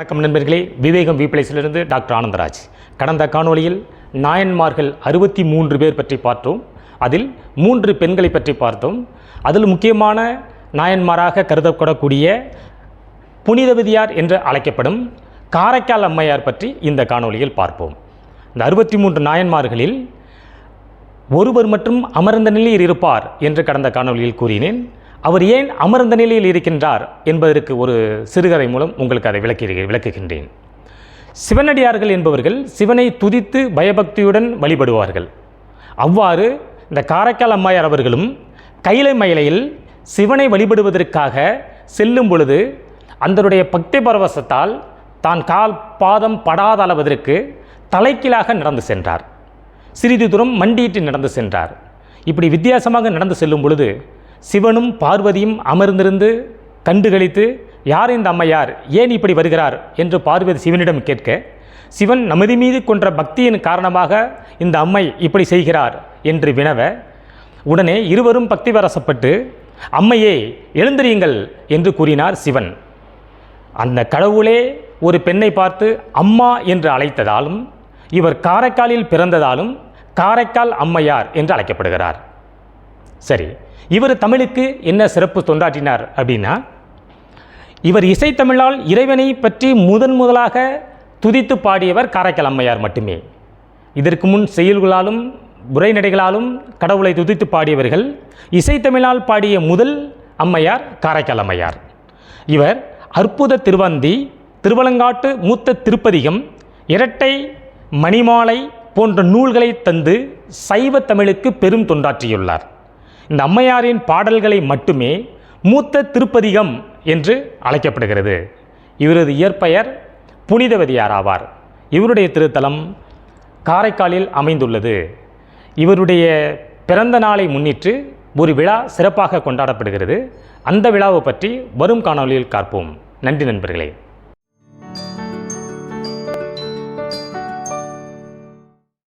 வணக்கம் நண்பர்களே. விவேகம் விபிளேஸிலிருந்து டாக்டர் ஆனந்தராஜ். கடந்த காணொளியில் நாயன்மார்கள் அறுபத்தி மூன்று பேர் பற்றி பார்த்தோம். அதில் மூன்று பெண்களை பற்றி பார்த்தோம். அதில் முக்கியமான நாயன்மாராக கருதப்படக்கூடிய புனிதவதியார் என்று அழைக்கப்படும் காரைக்கால் அம்மையார் பற்றி இந்த காணொளியில் பார்ப்போம். இந்த அறுபத்தி மூன்று நாயன்மார்களில் ஒருவர் மட்டும் அமர்ந்த நிலையில் இருப்பார் என்று கடந்த காணொளியில் கூறினேன். அவர் ஏன் அமர்ந்த நிலையில் இருக்கின்றார் என்பதற்கு ஒரு சிறுகதை மூலம் உங்களுக்கு அதை விளக்கி விளக்குகின்றேன். சிவனடியார்கள் என்பவர்கள் சிவனை துதித்து பயபக்தியுடன் வழிபடுவார்கள். அவ்வாறு இந்த காரைக்கால் அம்மையார் அவர்களும் கைலை மயிலையில் சிவனை வழிபடுவதற்காக செல்லும் பொழுது அந்தருடைய பக்தி பரவசத்தால் தான் கால் பாதம் படாத அளவதற்கு தலைக்கீழாக நடந்து சென்றார். சிறிது தூரம் மண்டியிட்டு நடந்து சென்றார். இப்படி வித்தியாசமாக நடந்து செல்லும் பொழுது சிவனும் பார்வதியும் அமர்ந்திருந்து கண்டுகளித்து யார் இந்த அம்மையார்? ஏன் இப்படி வருகிறார்? என்று பார்வதி சிவனிடம் கேட்க சிவன் நமது மீது கொன்ற பக்தியின் காரணமாக இந்த அம்மை இப்படி செய்கிறார் என்று வினவ உடனே இருவரும் பக்தி வரசப்பட்டு அம்மையே எழுந்திரியுங்கள் என்று கூறினார் சிவன். அந்த கடவுளே ஒரு பெண்ணை பார்த்து அம்மா என்று அழைத்ததாலும் இவர் காரைக்காலில் பிறந்ததாலும் காரைக்கால் அம்மையார் என்று அழைக்கப்படுகிறார். சரி இவர் தமிழுக்கு என்ன சிறப்பு தொண்டாற்றினார் அப்படின்னா இவர் இசைத்தமிழால் இறைவனை பற்றி முதன் முதலாக துதித்து பாடியவர் காரைக்கால் அம்மையார் மட்டுமே. இதற்கு முன் செயல்களாலும் உரைநடைகளாலும் கடவுளை துதித்து பாடியவர்கள் இசைத்தமிழால் பாடிய முதல் அம்மையார் காரைக்கால் அம்மையார் இவர் அற்புத திருவந்தி திருவலங்காட்டு மூத்த திருப்பதிகம் இரட்டை மணிமாலை போன்ற நூல்களை தந்து சைவ தமிழுக்கு பெரும் தொண்டாற்றியுள்ளார். இந்த அம்மையாரின் பாடல்களை மட்டுமே மூத்த திருப்பதிகம் என்று அழைக்கப்படுகிறது. இவரது இயற்பெயர் புனிதவதியார் ஆவார். இவருடைய திருத்தலம் காரைக்காலில் அமைந்துள்ளது. இவருடைய பிறந்த நாளை முன்னிட்டு ஒரு விழா சிறப்பாக கொண்டாடப்படுகிறது. அந்த விழாவை பற்றி வரும் காணொளியில் பார்ப்போம் நன்றி நண்பர்களே.